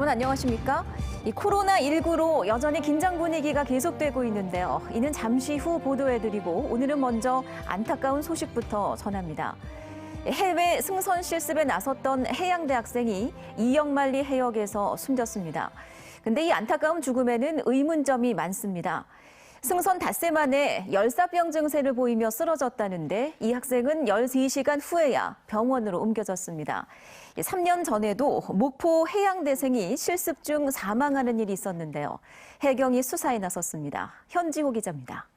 여러분 안녕하십니까? 이 코로나19로 여전히 긴장 분위기가 계속되고 있는데요. 이는 잠시 후 보도해드리고 오늘은 먼저 안타까운 소식부터 전합니다. 해외 승선 실습에 나섰던 해양대 학생이 이영만리 해역에서 숨졌습니다. 근데 이 안타까운 죽음에는 의문점이 많습니다. 승선 닷새 만에 열사병 증세를 보이며 쓰러졌다는데 이 학생은 13시간 후에야 병원으로 옮겨졌습니다. 3년 전에도 목포 해양대생이 실습 중 사망하는 일이 있었는데요. 해경이 수사에 나섰습니다. 현지호 기자입니다.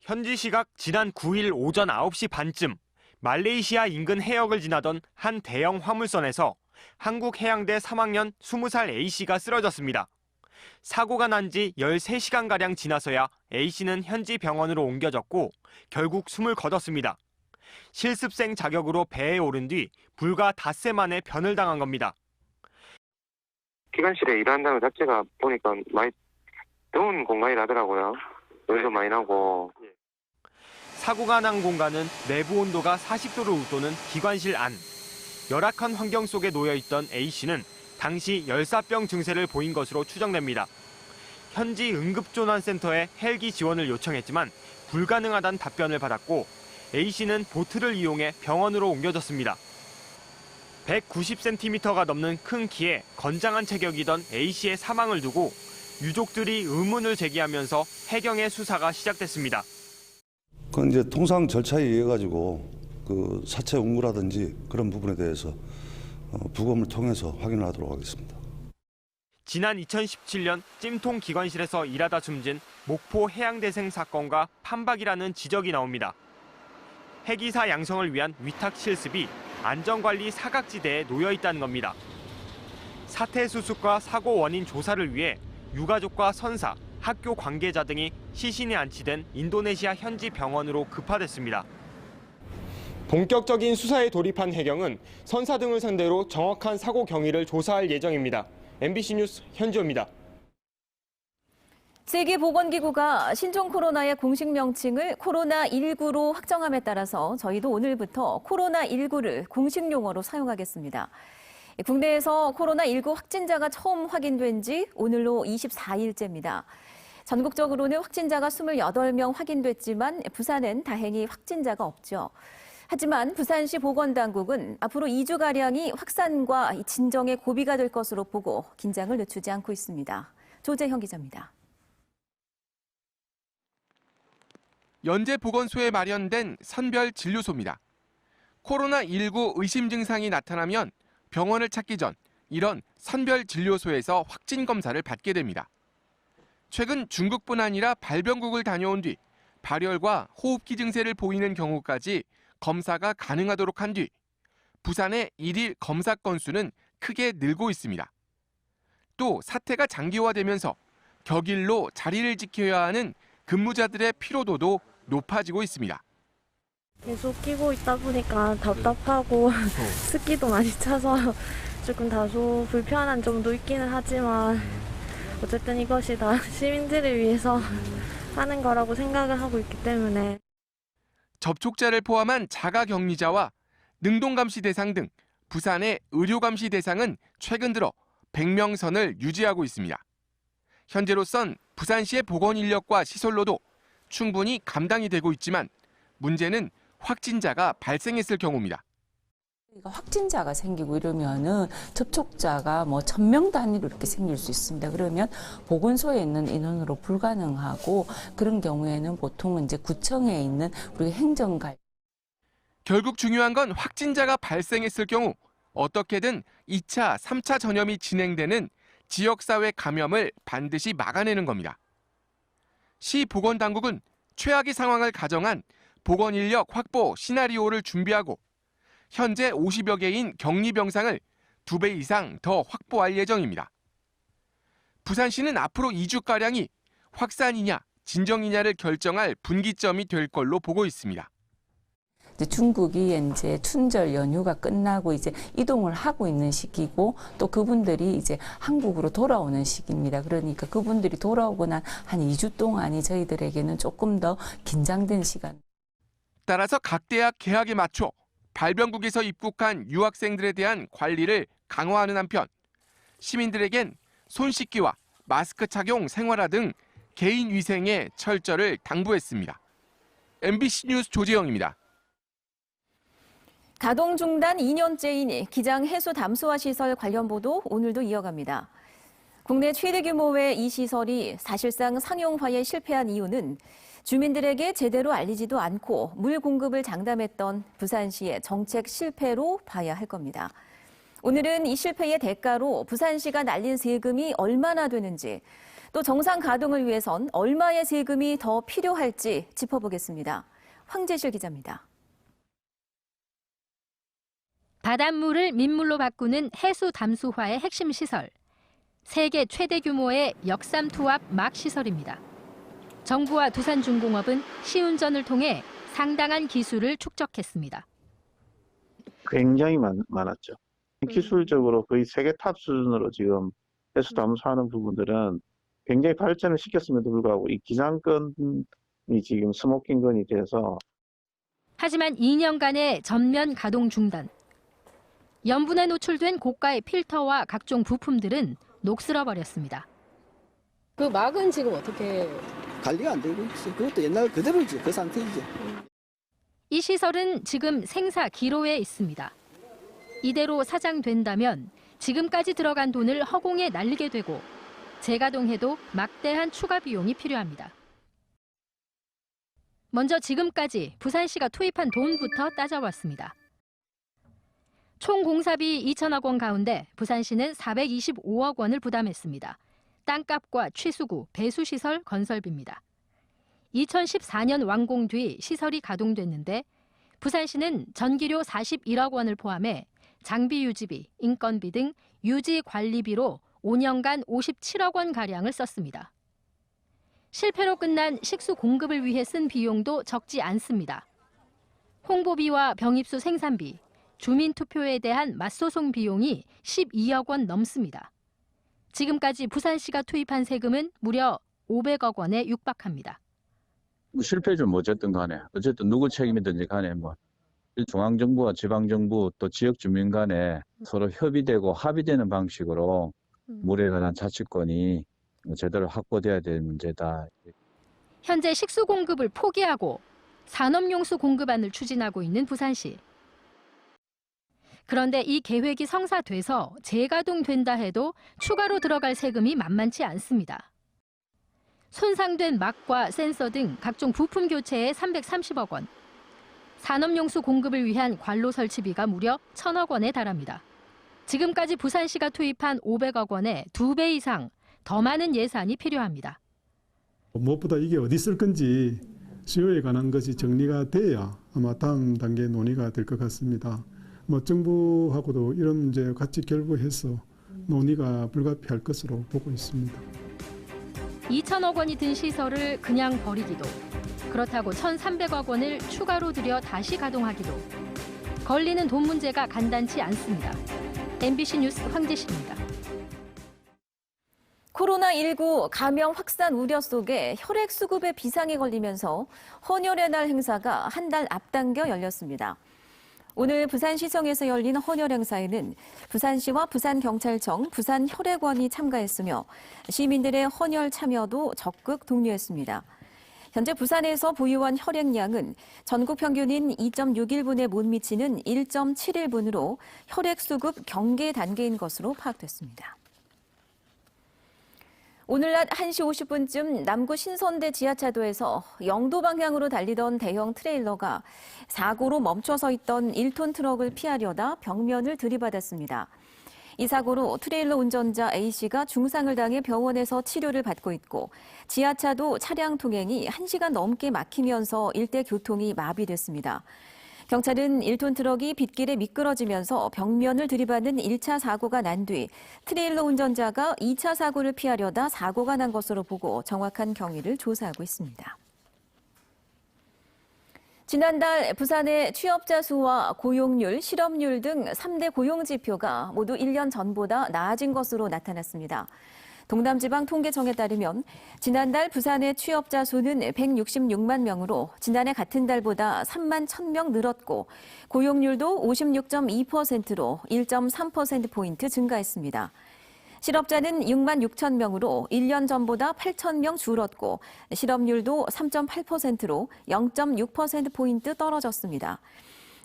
현지 시각 지난 9일 오전 9시 반쯤 말레이시아 인근 해역을 지나던 한 대형 화물선에서 한국 해양대 3학년 20살 A씨가 쓰러졌습니다. 사고가 난 지 13시간가량 지나서야 A씨는 현지 병원으로 옮겨졌고 결국 숨을 거뒀습니다. 실습생 자격으로 배에 오른 뒤 불과 닷새 만에 변을 당한 겁니다. 기관실에 일한다는 것 자체가 보니까 많이 더운 공간이라더라고요. 열도 많이 나고 사고가 난 공간은 내부 온도가 40도를 웃도는 기관실 안. 열악한 환경 속에 놓여 있던 A 씨는 당시 열사병 증세를 보인 것으로 추정됩니다. 현지 응급조난센터에 헬기 지원을 요청했지만 불가능하다는 답변을 받았고 A 씨는 보트를 이용해 병원으로 옮겨졌습니다. 190cm가 넘는 큰 키에 건장한 체격이던 A 씨의 사망을 두고 유족들이 의문을 제기하면서 해경의 수사가 시작됐습니다. 그건 이제 통상 절차에 의해 가지고 그 사체 응구라든지 그런 부분에 대해서 어, 부검을 통해서 확인을 하도록 하겠습니다. 지난 2017년 찜통 기관실에서 일하다 숨진 목포 해양대생 사건과 판박이라는 지적이 나옵니다. 해기사 양성을 위한 위탁 실습이 안전관리 사각지대에 놓여 있다는 겁니다. 사태 수습과 사고 원인 조사를 위해 유가족과 선사, 학교 관계자 등이 시신이 안치된 인도네시아 현지 병원으로 급파됐습니다. 본격적인 수사에 돌입한 해경은 선사 등을 상대로 정확한 사고 경위를 조사할 예정입니다. MBC 뉴스 현지호입니다. 세계보건기구가 신종 코로나의 공식 명칭을 코로나19로 확정함에 따라서 저희도 오늘부터 코로나19를 공식 용어로 사용하겠습니다. 국내에서 코로나19 확진자가 처음 확인된 지 오늘로 24일째입니다. 전국적으로는 확진자가 28명 확인됐지만 부산엔 다행히 확진자가 없죠. 하지만 부산시 보건당국은 앞으로 2주가량이 확산과 진정의 고비가 될 것으로 보고 긴장을 늦추지 않고 있습니다. 조재형 기자입니다. 연재 보건소에 마련된 선별 진료소입니다. 코로나19 의심 증상이 나타나면 병원을 찾기 전 이런 선별 진료소에서 확진 검사를 받게 됩니다. 최근 중국뿐 아니라 발병국을 다녀온 뒤 발열과 호흡기 증세를 보이는 경우까지 검사가 가능하도록 한 뒤 부산의 일일 검사 건수는 크게 늘고 있습니다. 또 사태가 장기화되면서 격일로 자리를 지켜야 하는 근무자들의 피로도도 높아지고 있습니다. 계속 끼고 있다 보니까 답답하고 습기도 많이 차서 조금 다소 불편한 점도 있기는 하지만 어쨌든 이것이 다 시민들을 위해서 하는 거라고 생각을 하고 있기 때문에 접촉자를 포함한 자가격리자와 능동감시 대상 등 부산의 의료감시 대상은 최근 들어 100명 선을 유지하고 있습니다. 현재로선 부산시의 보건 인력과 시설로도 충분히 감당이 되고 있지만 문제는 확진자가 발생했을 경우입니다. 확진자가 생기고 이러면은 접촉자가 뭐 천 명 단위로 이렇게 생길 수 있습니다. 그러면 보건소에 있는 인원으로 불가능하고 그런 경우에는 보통은 이제 구청에 있는 우리 행정관 결국 중요한 건 확진자가 발생했을 경우 어떻게든 2차, 3차 전염이 진행되는 지역사회 감염을 반드시 막아내는 겁니다. 시 보건당국은 최악의 상황을 가정한 보건 인력 확보 시나리오를 준비하고 현재 50여 개인 격리 병상을 두배 이상 더 확보할 예정입니다. 부산시는 앞으로 2주가량이 확산이냐 진정이냐를 결정할 분기점이 될 걸로 보고 있습니다. 중국이 이제 춘절 연휴가 끝나고 이제 이동을 하고 있는 시기고 또 그분들이 이제 한국으로 돌아오는 시기입니다. 그러니까 그분들이 돌아오고 난 한 2주 동안이 저희들에게는 조금 더 긴장된 시간. 따라서 각 대학 개학에 맞춰 발병국에서 입국한 유학생들에 대한 관리를 강화하는 한편 시민들에겐 손 씻기와 마스크 착용, 생활화 등 개인 위생의 철저를 당부했습니다. MBC 뉴스 조재영입니다. 가동 중단 2년째인 기장 해수 담수화 시설 관련 보도 오늘도 이어갑니다. 국내 최대 규모의 이 시설이 사실상 상용화에 실패한 이유는 주민들에게 제대로 알리지도 않고 물 공급을 장담했던 부산시의 정책 실패로 봐야 할 겁니다. 오늘은 이 실패의 대가로 부산시가 날린 세금이 얼마나 되는지 또 정상 가동을 위해선 얼마의 세금이 더 필요할지 짚어보겠습니다. 황재실 기자입니다. 바닷물을 민물로 바꾸는 해수 담수화의 핵심 시설. 세계 최대 규모의 역삼 투합 막 시설입니다. 정부와 두산중공업은 시운전을 통해 상당한 기술을 축적했습니다. 굉장히 많, 많았죠. 기술적으로 거의 세계 탑 수준으로 지금 해수 담수하는 부분들은 굉장히 발전을 시켰음에도 불구하고 이 기상권이 지금 스모킹건이 돼서 하지만 2년간의 전면 가동 중단. 염분에 노출된 고가의 필터와 각종 부품들은 녹슬어 버렸습니다. 그 막은 지금 어떻게 관리가 안 되고 있어. 그것도 옛날 그대로지. 그 상태이지. 이 시설은 지금 생사 기로에 있습니다. 이대로 사장된다면 지금까지 들어간 돈을 허공에 날리게 되고 재가동해도 막대한 추가 비용이 필요합니다. 먼저 지금까지 부산시가 투입한 돈부터 따져봤습니다. 총 공사비 2천억 원 가운데 부산시는 425억 원을 부담했습니다. 땅값과 취수구, 배수시설 건설비입니다. 2014년 완공 뒤 시설이 가동됐는데 부산시는 전기료 41억 원을 포함해 장비 유지비, 인건비 등 유지 관리비로 5년간 57억 원 가량을 썼습니다. 실패로 끝난 식수 공급을 위해 쓴 비용도 적지 않습니다. 홍보비와 병입수 생산비, 주민 투표에 대한 맞소송 비용이 12억 원 넘습니다. 지금까지 부산시가 투입한 세금은 무려 500억 원에 육박합니다. 뭐 실패 좀 어쨌든 간에 어쨌든 누구 책임이든지 간에 뭐 중앙정부와 지방정부 또 지역 주민 간에 서로 협의되고 합의되는 방식으로 물에 관한 자치권이 제대로 확보돼야 될 문제다. 현재 식수 공급을 포기하고 산업용수 공급안을 추진하고 있는 부산시. 그런데 이 계획이 성사돼서 재가동된다 해도 추가로 들어갈 세금이 만만치 않습니다. 손상된 막과 센서 등 각종 부품 교체에 330억 원, 산업용수 공급을 위한 관로 설치비가 무려 1천억 원에 달합니다. 지금까지 부산시가 투입한 500억 원의 두배 이상 더 많은 예산이 필요합니다. 무엇보다 이게 어디 쓸 건지 수요에 관한 것이 정리가 돼야 아마 다음 단계 논의가 될 것 같습니다. 뭐 정부하고도 이런 문제 같이 결부해서 논의가 불가피할 것으로 보고 있습니다. 2천억 원이 든 시설을 그냥 버리기도 그렇다고 1,300억 원을 추가로 들여 다시 가동하기도 걸리는 돈 문제가 간단치 않습니다. MBC 뉴스 황재신입니다. 코로나19 감염 확산 우려 속에 혈액 수급에 비상이 걸리면서 헌혈의 날 행사가 한 달 앞당겨 열렸습니다. 오늘 부산시청에서 열린 헌혈 행사에는 부산시와 부산경찰청, 부산혈액원이 참가했으며 시민들의 헌혈 참여도 적극 독려했습니다. 현재 부산에서 보유한 혈액량은 전국 평균인 2.61분에 못 미치는 1.71분으로 혈액 수급 경계 단계인 것으로 파악됐습니다. 오늘 낮 1시 50분쯤 남구 신선대 지하차도에서 영도 방향으로 달리던 대형 트레일러가 사고로 멈춰서 있던 1톤 트럭을 피하려다 벽면을 들이받았습니다. 이 사고로 트레일러 운전자 A씨가 중상을 당해 병원에서 치료를 받고 있고 지하차도 차량 통행이 1시간 넘게 막히면서 일대 교통이 마비됐습니다. 경찰은 1톤 트럭이 빗길에 미끄러지면서 벽면을 들이받는 1차 사고가 난 뒤 트레일러 운전자가 2차 사고를 피하려다 사고가 난 것으로 보고 정확한 경위를 조사하고 있습니다. 지난달 부산의 취업자 수와 고용률, 실업률 등 3대 고용 지표가 모두 1년 전보다 나아진 것으로 나타났습니다. 동남지방 통계청에 따르면 지난달 부산의 취업자 수는 166만 명으로 지난해 같은 달보다 3만 1,000명 늘었고 고용률도 56.2%로 1.3%포인트 증가했습니다. 실업자는 6만 6천 명으로 1년 전보다 8천 명 줄었고 실업률도 3.8%로 0.6%포인트 떨어졌습니다.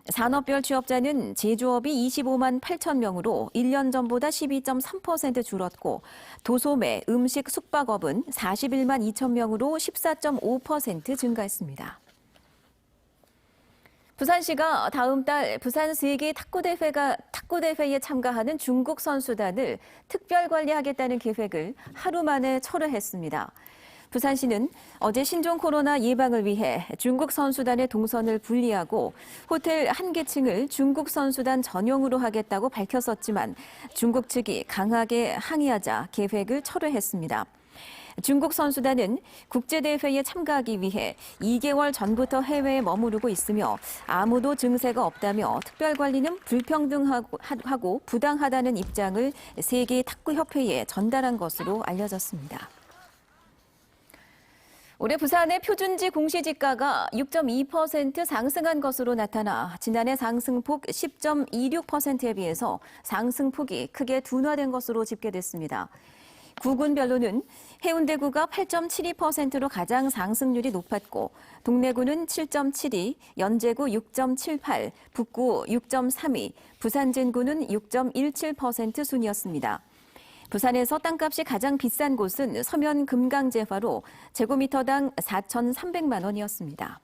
산업별 취업자는 제조업이 25만 8천 명으로 1년 전보다 12.3% 줄었고 도소매, 음식, 숙박업은 41만 2천 명으로 14.5% 증가했습니다. 부산시가 다음 달 부산 세계 탁구대회가 탁구대회에 참가하는 중국 선수단을 특별 관리하겠다는 계획을 하루 만에 철회했습니다. 부산시는 어제 신종 코로나 예방을 위해 중국 선수단의 동선을 분리하고 호텔 한 개층을 중국 선수단 전용으로 하겠다고 밝혔었지만 중국 측이 강하게 항의하자 계획을 철회했습니다. 중국 선수단은 국제대회에 참가하기 위해 2개월 전부터 해외에 머무르고 있으며 아무도 증세가 없다며 특별관리는 불평등하고 부당하다는 입장을 세계 탁구협회에 전달한 것으로 알려졌습니다. 올해 부산의 표준지 공시지가가 6.2% 상승한 것으로 나타나 지난해 상승폭 10.26%에 비해서 상승폭이 크게 둔화된 것으로 집계됐습니다. 구군별로는 해운대구가 8.72%로 가장 상승률이 높았고 동래구는 7.72, 연제구 6.78, 북구 6.32, 부산진구는 6.17% 순이었습니다. 부산에서 땅값이 가장 비싼 곳은 서면 금강재화로 제곱미터당 4,300만 원이었습니다.